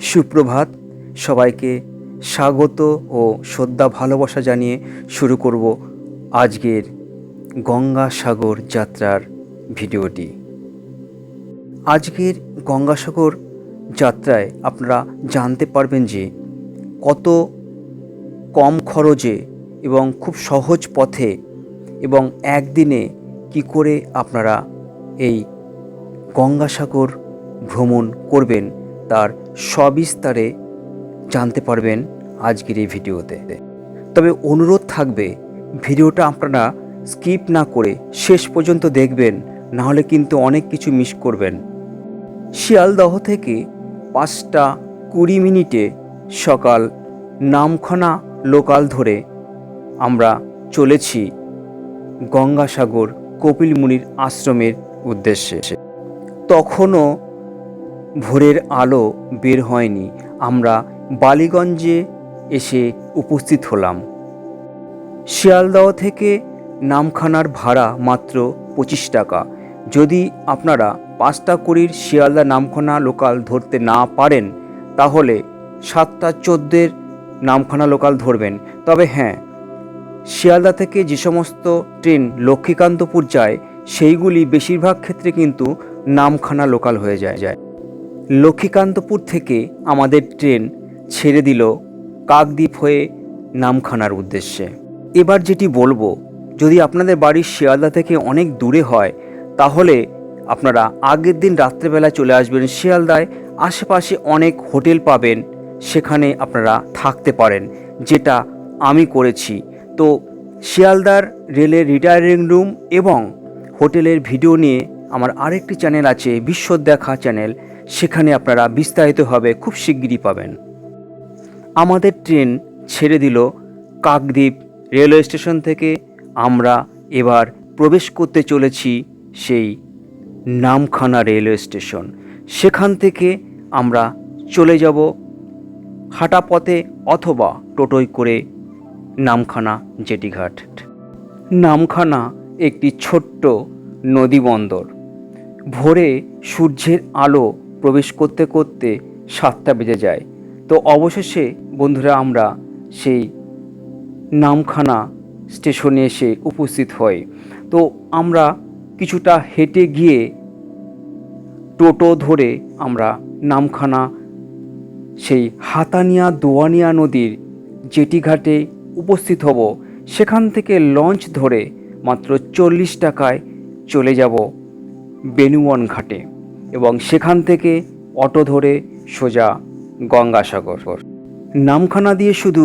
সুপ্রভাত, সবাইকে স্বাগত ও শ্রদ্ধা ভালোবাসা জানিয়ে শুরু করব আজকের গঙ্গাসাগর যাত্রার ভিডিওটি। আজকের গঙ্গাসাগর যাত্রায় আপনারা জানতে পারবেন যে কত কম খরচে এবং খুব সহজ পথে এবং একদিনে কি করে আপনারা এই গঙ্গাসাগর ভ্রমণ করবেন, তার সবিস্তারে জানতে পারবেন আজকের এই ভিডিওতে। তবে অনুরোধ থাকবে, ভিডিওটা আপনারা স্কিপ না করে শেষ পর্যন্ত দেখবেন নাহলে কিন্তু অনেক কিছু মিস করবেন। শিয়ালদহ থেকে পাঁচটা কুড়ি মিনিটে সকাল নামখানা লোকাল ধরে আমরা চলেছি গঙ্গাসাগর কপিল মুনির আশ্রমের উদ্দেশ্যে। তখনও ভোরের আলো বের হয়নি। আমরা বালিগঞ্জে এসে উপস্থিত হলাম। শিয়ালদহ থেকে নামখানার ভাড়া মাত্র পঁচিশ টাকা। যদি আপনারা পাঁচটা কুড়ির শিয়ালদা নামখানা লোকাল ধরতে না পারেন, তাহলে সাতটা চোদ্দের নামখানা লোকাল ধরবেন। তবে হ্যাঁ শিয়ালদা থেকে যে সমস্ত ট্রেন লক্ষ্মীকান্তপুর যায় সেইগুলি বেশিরভাগ ক্ষেত্রে কিন্তু নামখানা লোকাল হয়ে যায়। যায় লক্ষ্মীকান্তপুর থেকে আমাদের ট্রেন ছেড়ে দিল কাকদ্বীপ হয়ে নামখানার উদ্দেশ্যে। এবার যেটি বলব, যদি আপনাদের বাড়ির শিয়ালদা থেকে অনেক দূরে হয়, তাহলে আপনারা আগের দিন রাত্রেবেলা চলে আসবেন শিয়ালদায়। আশেপাশে অনেক হোটেল পাবেন, সেখানে আপনারা থাকতে পারেন, যেটা আমি করেছি। তো শিয়ালদার রেলের রিটায়ারিং রুম এবং হোটেলের ভিডিও নিয়ে আমার আরেকটি চ্যানেল আছে বিশ্ব দেখা চ্যানেল। সেখানে আপনারা বিস্তারিতভাবে খুব শিগগিরই পাবেন। আমাদের ট্রেন ছেড়ে দিল কাকদ্বীপ রেলওয়ে স্টেশন থেকে। আমরা এবার প্রবেশ করতে চলেছি সেই নামখানা রেলওয়ে স্টেশন। সেখান থেকে আমরা চলে যাব হাঁটা পথে অথবা টোটোয় করে নামখানা জেটিঘাট। নামখানা একটি ছোট্ট নদী বন্দর। ভোরে সূর্যের আলো প্রবেশ করতে করতে সাতটা বেজে যায়। তো অবশেষে, বন্ধুরা, আমরা সেই নামখানা স্টেশনে এসে উপস্থিত হই। তো আমরা কিছুটা হেঁটে গিয়ে টোটো ধরে আমরা নামখানা সেই হাতানিয়া দোয়ানিয়া নদীর জেটিঘাটে উপস্থিত হব। সেখান থেকে লঞ্চ ধরে মাত্র চল্লিশ টাকায় চলে যাব বেনুবন ঘাটে এবং সেখান থেকে অটো ধরে সোজা গঙ্গাসাগর। নামখানা দিয়ে শুধু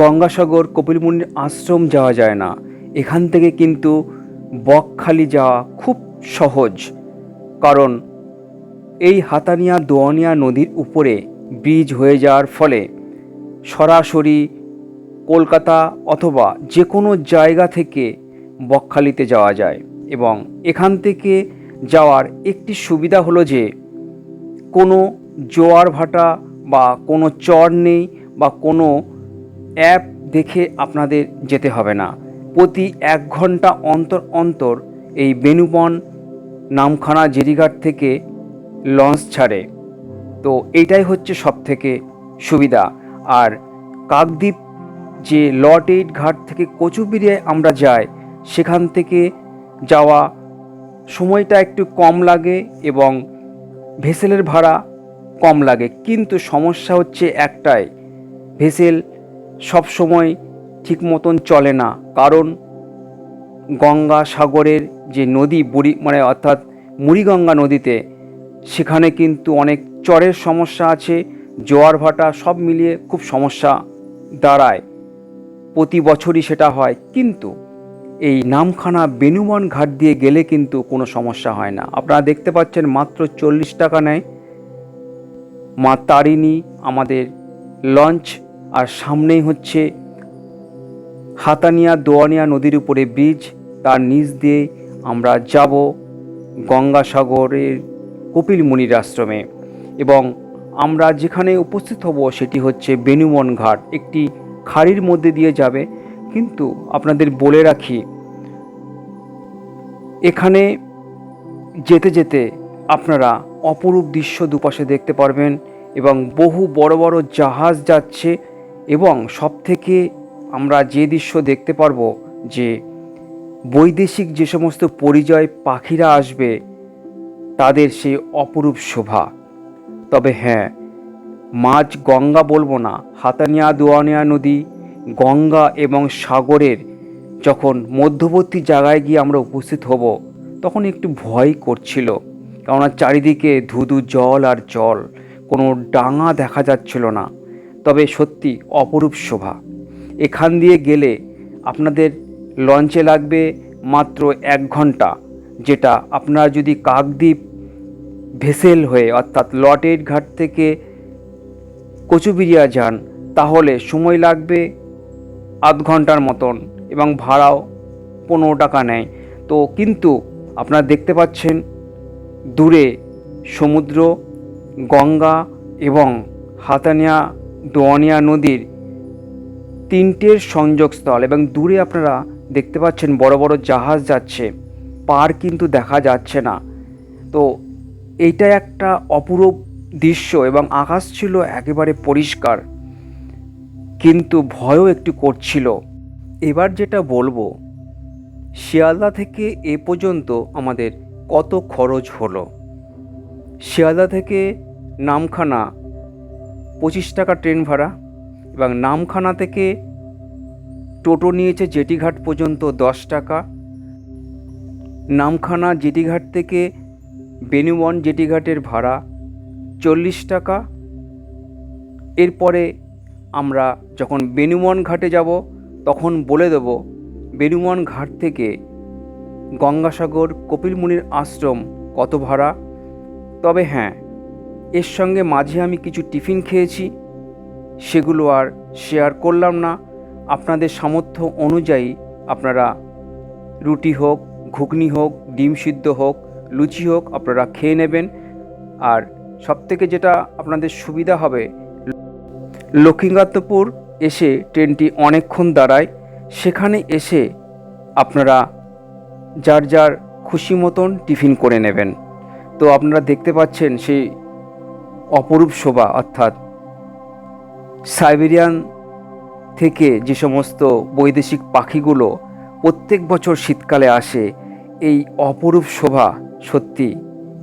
গঙ্গাসাগর কপিলমুনির আশ্রম যাওয়া যায় না, এখান থেকে কিন্তু বকখালি যাওয়া খুব সহজ। কারণ এই হাতানিয়া দোয়ানিয়া নদীর উপরে ব্রিজ হয়ে যাওয়ার ফলে সরাসরি কলকাতা অথবা যে কোনো জায়গা থেকে বকখালিতে যাওয়া যায় এবং এখান থেকে যাওয়ার একটি সুবিধা হলো যে কোনো জোয়ার ভাটা বা কোনো চর নেই বা কোনো অ্যাপ দেখে আপনাদের যেতে হবে না। প্রতি এক ঘণ্টা অন্তর অন্তর এই বেনুবন নামখানা জেরিঘাট থেকে লঞ্চ ছাড়ে। তো এইটাই হচ্ছে সব থেকে সুবিধা। আর কাকদ্বীপ যে লট এইট ঘাট থেকে কচুবিরিয়ায় আমরা যাই সেখান থেকে যাওয়া, সময়টা একটু কম লাগে এবং ভেসেলের ভাড়া কম লাগে। কিন্তু সমস্যা হচ্ছে একটাই, ভেসেল সব সময় ঠিক মতন চলে না। কারণ গঙ্গা সাগরের যে নদী, বুড়ি মানে অর্থাৎ মুড়িগঙ্গা নদীতে, সেখানে কিন্তু অনেক চরের সমস্যা আছে, জোয়ার ভাটা সব মিলিয়ে খুব সমস্যা দাঁড়ায়। প্রতি বছরই সেটা হয়। কিন্তু এই নামখানা বেনুবন ঘাট দিয়ে গেলে কিন্তু কোনো সমস্যা হয় না। আপনারা দেখতে পাচ্ছেন মাত্র চল্লিশ টাকা নেয়। মা তারিণী আমাদের লঞ্চ, আর সামনেই হচ্ছে হাতানিয়া দোয়ানিয়া নদীর উপরে ব্রিজ। তার নিচ দিয়ে আমরা যাব গঙ্গাসাগরের কপিল মুনির আশ্রমে। এবং আমরা যেখানে উপস্থিত হব সেটি হচ্ছে বেনুবন ঘাট। একটি খাড়ির মধ্যে দিয়ে যাবে। কিন্তু আপনাদের বলে রাখি, এখানে যেতে যেতে আপনারা অপরূপ দৃশ্য দুপাশে দেখতে পারবেন এবং বহু বড় বড় জাহাজ যাচ্ছে এবং সব থেকে আমরা যে দৃশ্য দেখতে পারব যে বৈদেশিক যে সমস্ত পরিযায় পাখিরা আসবে, তাদের সেই অপরূপ শোভা। তবে হ্যাঁ মাঝ গঙ্গা বলব না, হাতানিয়া দোয়ানিয়া নদী গঙ্গা এবং সাগরের যখন মধ্যবর্তী জায়গায় গিয়ে আমরা উপস্থিত হব, তখন একটু ভয় করছিল, কেননা চারিদিকে ধুধু জল আর জল, কোনো ডাঙা দেখা যাচ্ছিল না। তবে সত্যি অপরূপ শোভা। এখান দিয়ে গেলে আপনাদের লঞ্চে লাগবে মাত্র এক ঘণ্টা, যেটা আপনারা যদি কাকদ্বীপ ভেসেল হয়ে, অর্থাৎ লটের ঘাট থেকে কচুবিরিয়া যান, তাহলে সময় লাগবে আধ ঘণ্টার মতন এবং ভাড়াও পনেরো টাকা নেয়। তো কিন্তু আপনারা দেখতে পাচ্ছেন দূরে সমুদ্র, গঙ্গা এবং হাতানিয়া দোয়ানিয়া নদীর তিনটের সংযোগস্থল এবং দূরে আপনারা দেখতে পাচ্ছেন বড় বড় জাহাজ যাচ্ছে। পার কিন্তু দেখা যাচ্ছে না। তো এইটা একটা অপূরূপ দৃশ্য এবং আকাশ ছিল একেবারে পরিষ্কার। কিন্তু ভয়ও একটু করছিল। এবার যেটা বলব, শিয়ালদা থেকে এ পর্যন্ত আমাদের কত খরচ হলো। শিয়ালদা থেকে নামখানা পঁচিশ টাকা ট্রেন ভাড়া এবং নামখানা থেকে টোটো নিয়েছে জেটিঘাট পর্যন্ত দশ টাকা। নামখানা জেটিঘাট থেকে বেনুবন জেটিঘাটের ভাড়া চল্লিশ টাকা। এরপরে আমরা যখন বেনুমন ঘাটে যাব, তখন বলে দেব বেনুমন ঘাট থেকে গঙ্গাসাগর কপিলমুনির আশ্রম কত ভাড়া? তবে হ্যাঁ এর সঙ্গে মাঝে আমি কিছু টিফিন খেয়েছি, সেগুলো আর শেয়ার করলাম না। আপনাদের সামর্থ্য অনুযায়ী আপনারা রুটি হোক, ঘুগনি হোক, ডিম সিদ্ধ হোক, লুচি হোক আপনারা খেয়ে নেবেন। আর সবথেকে যেটা আপনাদের সুবিধা হবে লক্ষ্মীকান্তপুর এসে ট্রেনটি অনেকক্ষণ দাঁড়ায়। সেখানে এসে আপনারা যার যার খুশি মতন টিফিন করে নেবেন। তো আপনারা দেখতে পাচ্ছেন সেই অপরূপ শোভা, অর্থাৎ সাইবেরিয়ান থেকে যে সমস্ত বৈদেশিক পাখিগুলো প্রত্যেক বছর শীতকালে আসে, এই অপরূপ শোভা সত্যি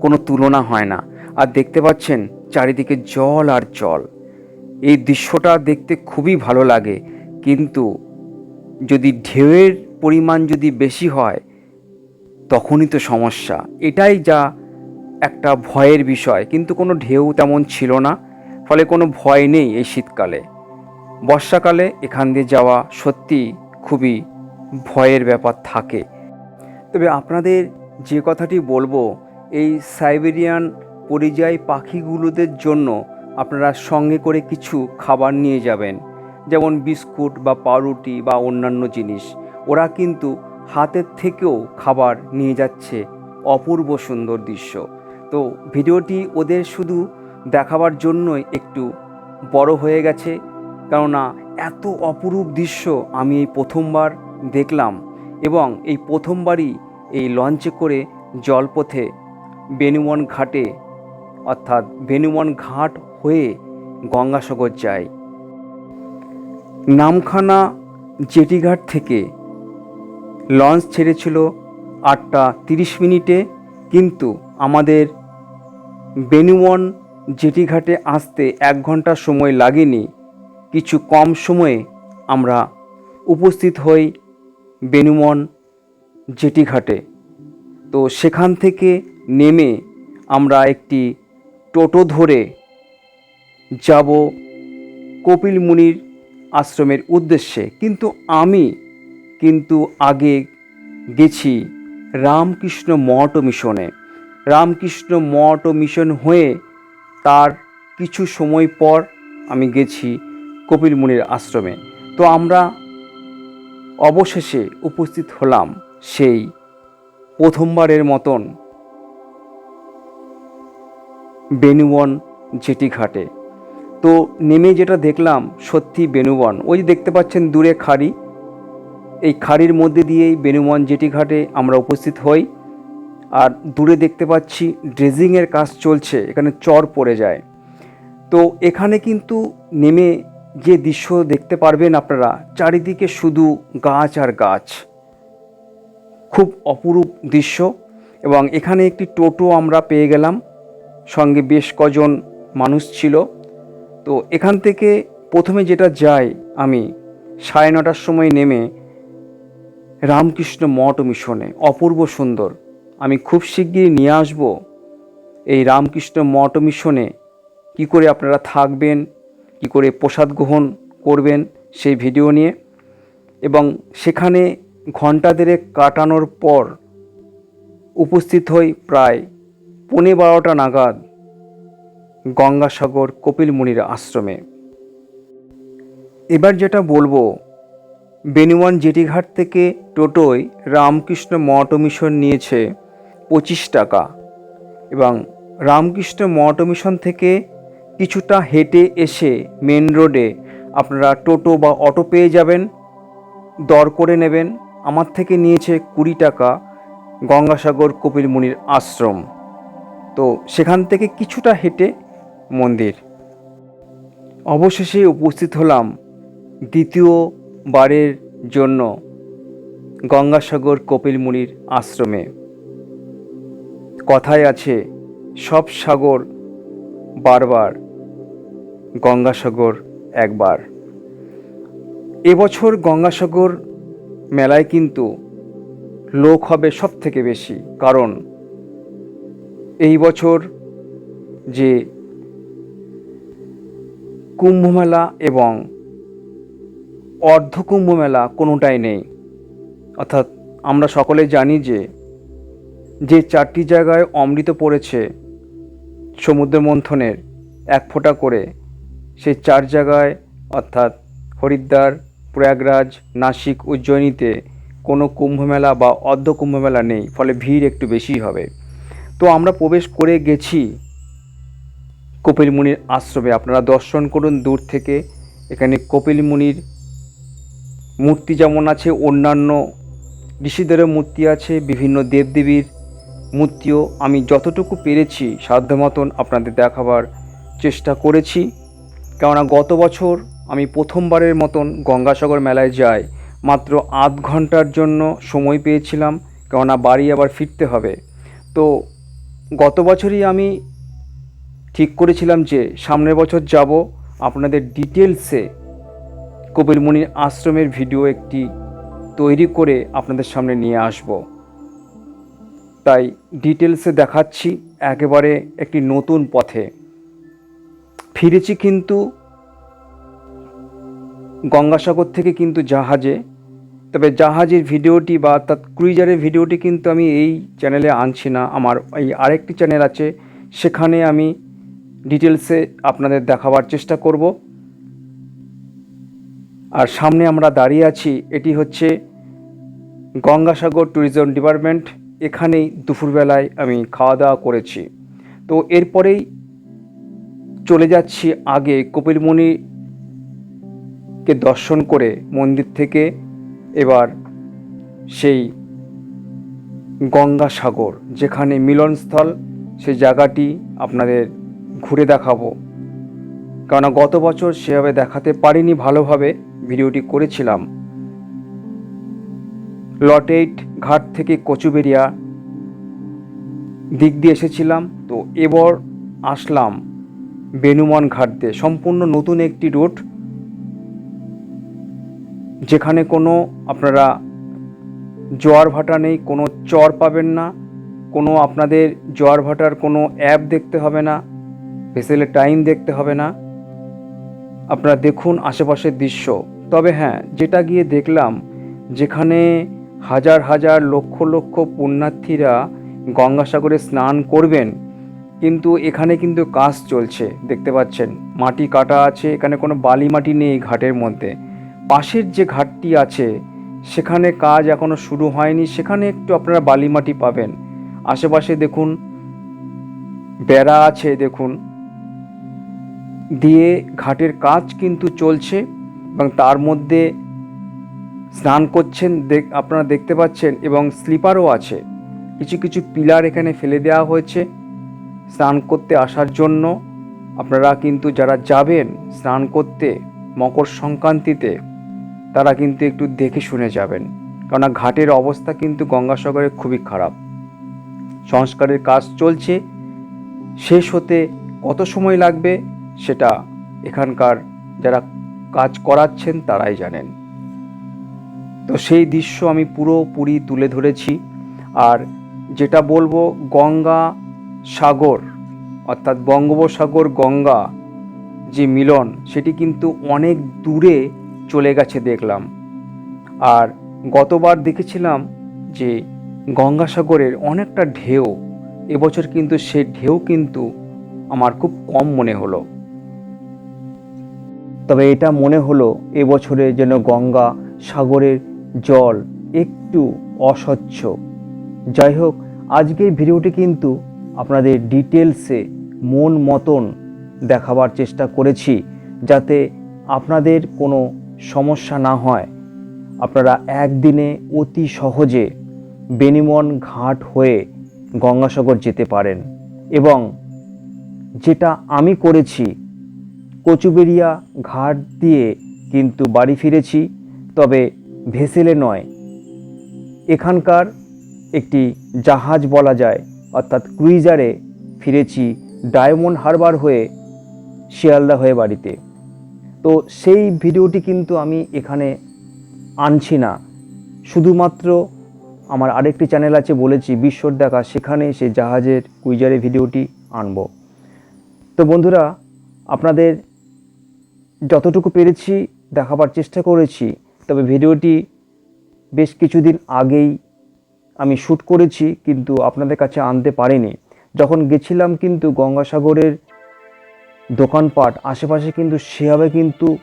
কোনো তুলনা হয় না। আর দেখতে পাচ্ছেন চারিদিকে জল আর জল। এই দৃশ্যটা দেখতে খুবই ভালো লাগে। কিন্তু যদি ঢেউয়ের পরিমাণ যদি বেশি হয়, তখনই তো সমস্যা। এটাই যা একটা ভয়ের বিষয়। কিন্তু কোনো ঢেউ তেমন ছিল না। ফলে কোনো ভয় নেই এই শীতকালে। বর্ষাকালে এখান দিয়ে যাওয়া সত্যি খুবই ভয়ের ব্যাপার থাকে। তবে আপনাদের যে কথাটি বলব, এই সাইবেরিয়ান পরিযায়ী পাখিগুলোদের জন্য আপনারা সঙ্গে করে কিছু খাবার নিয়ে যাবেন, যেমন বিস্কুট বা পাউরুটি বা অন্যান্য জিনিস। ওরা কিন্তু হাতের থেকেও খাবার নিয়ে যাচ্ছে। অপূর্ব সুন্দর দৃশ্য। তো ভিডিওটি ওদের শুধু দেখাবার জন্যই একটু বড় হয়ে গেছে, কেননা এত অপরূপ দৃশ্য আমি এই প্রথমবার দেখলাম এবং এই প্রথমবারই এই লঞ্চে করে জলপথে বেনুমন ঘাটে অর্থাৎ বেনুমন ঘাট হয়ে গঙ্গাসাগর যায়। নামখানা জেটিঘাট থেকে লঞ্চ ছেড়েছিল আটটা তিরিশ মিনিটে, কিন্তু আমাদের বেনুমন জেটিঘাটে আসতে এক ঘণ্টা সময় লাগেনি। কিছু কম সময়ে আমরা উপস্থিত হই বেনুমন জেটিঘাটে। তো সেখান থেকে নেমে আমরা একটি টোটো ধরে যাব কপিল মুনির আশ্রমের উদ্দেশ্যে। কিন্তু আমি কিন্তু আগে গেছি রামকৃষ্ণ মঠ মিশনে। রামকৃষ্ণ মঠ মিশন হয়ে তার কিছু সময় পর আমি গেছি কপিল মুনির আশ্রমে। তো আমরা অবশেষে উপস্থিত হলাম সেই প্রথমবারের মতন বেনুবন জেটি ঘাটে। তো নেমে যেটা দেখলাম, সত্যি বেনুবন ওই দেখতে পাচ্ছেন দূরে খাড়ি। এই খাড়ির মধ্যে দিয়েই বেনুবন জেটি ঘাটে আমরা উপস্থিত হই। আর দূরে দেখতে পাচ্ছি ড্রেজিংয়ের কাজ চলছে, এখানে চর পড়ে যায়। তো এখানে কিন্তু নেমে যে দৃশ্য দেখতে পারবেন আপনারা, চারিদিকে শুধু গাছ আর গাছ। খুব অপরূপ দৃশ্য। এবং এখানে একটি টোটো আমরা পেয়ে গেলাম। সঙ্গে বেশ কজন মানুষ ছিল। তো এখান থেকে প্রথমে যেটা যাই আমি, সাড়ে নটার সময় নেমে রামকৃষ্ণ মঠ মিশনে, অপূর্ব সুন্দর। আমি খুব শিগগিরই নিয়ে আসব এই রামকৃষ্ণ মঠ মিশনে। কী করে আপনারা থাকবেন, কী করে প্রসাদ গ্রহণ করবেন সেই ভিডিও নিয়ে। এবং সেখানে ঘণ্টা দেড়েক কাটানোর পর উপস্থিত হই প্রায় পৌনে বারোটা নাগাদ গঙ্গাসাগর কপিল মুনির আশ্রমে। এবার যেটা বলব বেনুয়ান জেটিঘাট থেকে টোটোয় রামকৃষ্ণ মঠ মিশন নিয়েছে পঁচিশ টাকা এবং রামকৃষ্ণ মঠ মিশন থেকে কিছুটা হেঁটে এসে মেন রোডে আপনারা টোটো বা অটো পেয়ে যাবেন, দর করে নেবেন। আমার থেকে নিয়েছে কুড়ি টাকা গঙ্গাসাগর কপিল মুনির আশ্রম। তো সেখান থেকে কিছুটা হেঁটে মন্দির। অবশেষে উপস্থিত হলাম দ্বিতীয়বারের জন্য গঙ্গাসাগর কপিল মুনির আশ্রমে। কথায় আছে, সব সাগর বারবার, গঙ্গাসাগর একবার। এবছর গঙ্গাসাগর মেলায় কিন্তু লোক হবে সব থেকে বেশি, কারণ এই বছর যে কুম্ভমেলা এবং অর্ধ কুম্ভমেলা কোনোটাই নেই। অর্থাৎ আমরা সকলে জানি যে যে চারটি জায়গায় অমৃত পড়েছে সমুদ্র মন্থনের এক ফোঁটা করে, সেই চার জায়গায় অর্থাৎ হরিদ্বার, প্রয়াগরাজ, নাসিক, উজ্জয়িনীতে কোনো কুম্ভমেলা বা অর্ধ কুম্ভমেলা নেই, ফলে ভিড় একটু বেশি হবে। তো আমরা প্রবেশ করে গেছি কপিল মুনির আশ্রমে। আপনারা দর্শন করুন দূর থেকে। এখানে কপিল মুনির মূর্তি যেমন আছে, অন্যান্য ঋষিদেরও মূর্তি আছে, বিভিন্ন দেবদেবীর মূর্তিও। আমি যতটুকু পেরেছি সাধ্য মতন আপনাদের দেখাবার চেষ্টা করেছি। কেননা গত বছর আমি প্রথমবারের মতন গঙ্গাসাগর মেলায় যাই। মাত্র আধ ঘণ্টার জন্য সময় পেয়েছিলাম, কেননা বাড়ি আবার ফিরতে হবে। তো গত বছরই আমি ঠিক করেছিলাম যে সামনের বছর যাব আপনাদের ডিটেলসে কপিল মুনির আশ্রমের ভিডিও একটি তৈরি করে আপনাদের সামনে নিয়ে আসব। তাই ডিটেলসে দেখাচ্ছি একেবারে একটি নতুন পথে। ফিরেছি কিন্তু গঙ্গাসাগর থেকে কিন্তু জাহাজে তবে জাহাজের ভিডিওটি বা তার ক্রুইজারের ভিডিওটি কিন্তু আমি এই চ্যানেলে আনছি না। আমার এই আরেকটি চ্যানেল আছে, সেখানে আমি ডিটেলসে আপনাদের দেখাবার চেষ্টা করব। আর সামনে আমরা দাঁড়িয়ে আছি, এটি হচ্ছে গঙ্গাসাগর ট্যুরিজম ডিপার্টমেন্ট এখানেই দুপুরবেলায় আমি খাওয়া দাওয়া করেছি। তো এরপরেই চলে যাচ্ছি আগে কপিলমণিকে দর্শন করে মন্দির থেকে। এবার সেই গঙ্গাসাগর, যেখানে মিলনস্থল, সেই জায়গাটি আপনাদের ঘুরে দেখাবো। কেননা গত বছর সেভাবে দেখাতে পারিনি, ভালোভাবে ভিডিওটি করেছিলাম। লটেইট ঘাট থেকে কচুবেরিয়া দিক দিয়ে এসেছিলাম, তো এবার আসলাম বেনুমন ঘাট দিয়ে। সম্পূর্ণ নতুন একটি রুট যেখানে কোনো আপনারা জোয়ার ভাটা নেই, কোনো চর পাবেন না, কোনো আপনাদের জোয়ার ভাটার কোনো অ্যাপ দেখতে হবে না ভেসেলের টাইম দেখতে হবে না। আপনারা দেখুন আশেপাশের দৃশ্য। তবে হ্যাঁ যেটা গিয়ে দেখলাম, যেখানে হাজার হাজার লক্ষ লক্ষ পুণ্যার্থীরা গঙ্গাসাগরে স্নান করবেন, কিন্তু এখানে কিন্তু কাজ চলছে, দেখতে পাচ্ছেন। মাটি কাটা আছে, এখানে কোনো বালি মাটি নেই ঘাটের মধ্যে। পাশের যে ঘাটটি আছে, সেখানে কাজ এখনও শুরু হয়নি, সেখানে একটু আপনারা বালি মাটি পাবেন। আশেপাশে দেখুন, বেড়া আছে দেখুন। দিয়ে ঘাটের কাজ কিন্তু চলছে এবং তার মধ্যে স্নান করছেন আপনারা দেখতে পাচ্ছেন, এবং স্লিপারও আছে। কিছু কিছু পিলার এখানে ফেলে দেওয়া হয়েছে স্নান করতে আসার জন্য। আপনারা কিন্তু যারা যাবেন স্নান করতে মকর সংক্রান্তিতে তারা কিন্তু একটু দেখে শুনে যাবেন। কেননা ঘাটের অবস্থা কিন্তু গঙ্গাসাগরে খুবই খারাপ। সংস্কারের কাজ চলছে। শেষ হতে কত সময় লাগবে সেটা এখানকার যারা কাজ করাচ্ছেন তারাই জানেন। তো সেই দৃশ্য আমি পুরোপুরি তুলে ধরেছি। আর যেটা বলব, গঙ্গা সাগর, অর্থাৎ বঙ্গোপসাগর গঙ্গা যে মিলন, সেটি কিন্তু অনেক দূরে চলে গেছে দেখলাম। আর গতবার দেখেছিলাম যে গঙ্গাসাগরের অনেকটা ঢেউ, এবছর কিন্তু সে ঢেউ কিন্তু আমার খুব কম মনে হলো। তবে এটা মনে হলো এবছরে যেন গঙ্গা সাগরের জল একটু অস্বচ্ছ। যাই হোক, আজকের ভিডিওটি কিন্তু আপনাদের ডিটেলসে মন মতন দেখাবার চেষ্টা করেছি, যাতে আপনাদের কোনো সমস্যা না হয়। আপনারা একদিনে অতি সহজে বেনিমন ঘাট হয়ে গঙ্গাসাগর যেতে পারেন এবং যেটা আমি করেছি, কচুবেরিয়া ঘাট দিয়ে কিন্তু বাড়ি ফিরেছি, তবে ভেসেলে নয়। এখানকার একটি জাহাজ বলা যায়, অর্থাৎ ক্রুইজারে ফিরেছি ডায়মন্ড হারবার হয়ে শিয়ালদা হয়ে বাড়িতে। তো সেই ভিডিওটি কিন্তু আমি এখানে আনছি না। শুধুমাত্র আমার আরেকটি চ্যানেল আছে বলেছি, বিশ্বর দেখা, সেখানে সে জাহাজের কুইজারের ভিডিওটি আনব। তো বন্ধুরা, আপনাদের যতটুকু পেরেছি দেখাবার চেষ্টা করেছি, তবে ভিডিওটি বেশ কিছুদিন আগেই আমি শ্যুট করেছি, কিন্তু আপনাদের কাছে আনতে পারিনি। যখন গেছিলাম কিন্তু গঙ্গাসাগরের দোকানপাট, আশেপাশে কিন্তু সেভাবে কিন্তু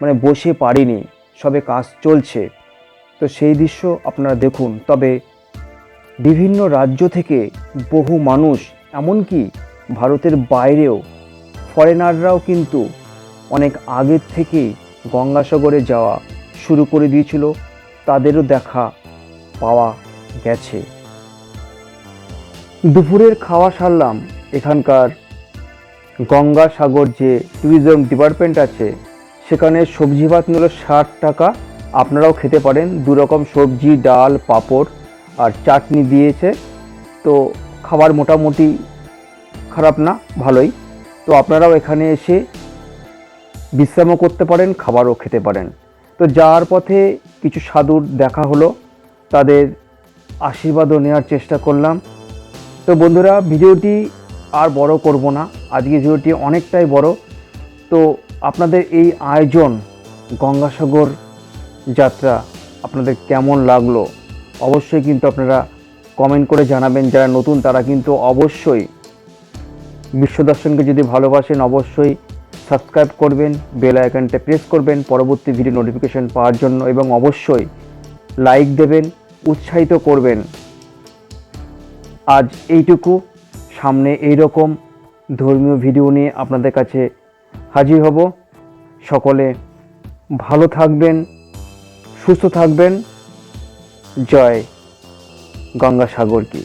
মানে বসে পারিনি, সবে কাজ চলছে। তো সেই দৃশ্য আপনারা দেখুন। তবে বিভিন্ন রাজ্য থেকে বহু মানুষ, এমনকি ভারতের বাইরেও ফরেনাররাও কিন্তু অনেক আগের থেকেই গঙ্গাসাগরে যাওয়া শুরু করে দিয়েছিল। তাদেরও দেখা পাওয়া গেছে। দুপুরের খাওয়া সারলাম এখানকার গঙ্গাসাগর যে ট্যুরিজম ডিপার্টমেন্ট আছে, সেখানে সবজি ভাত নিল ষাট টাকা। আপনারাও খেতে পারেন দু রকম সবজি, ডাল, পাঁপড় আর চাটনি দিয়েছে। তো খাবার মোটামুটি খারাপ না, ভালোই। তো আপনারাও এখানে এসে বিশ্রামও করতে পারেন, খাবারও খেতে পারেন। তো যাওয়ার পথে কিছু সাধুর দেখা হলো, তাদের আশীর্বাদও নেওয়ার চেষ্টা করলাম। তো বন্ধুরা, ভিডিওটি আর বড় করব না। আজকে ভিডিওটি অনেকটাই বড়। তো আপনাদের এই আয়োজন, গঙ্গাসাগর যাত্রা আপনাদের কেমন লাগল? অবশ্যই কিন্তু আপনারা কমেন্ট করে জানাবেন। যারা নতুন, তারা কিন্তু অবশ্যই বিশ্বদর্শনকে যদি ভালোবাসেন, অবশ্যই সাবস্ক্রাইব করবেন বেল আইকনটা প্রেস করবেন, পরবর্তী ভিডিও নোটিফিকেশন পাওয়ার জন্য এবং অবশ্যই লাইক দেবেন, উৎসাহিত করবেন। আজ এইটুকু। সামনে এই রকম ধর্মীয় ভিডিও নিয়ে আপনাদের কাছে হাজির হব। সকলে ভালো থাকবেন, সুস্থ থাকবেন। জয় গঙ্গাসাগর কি।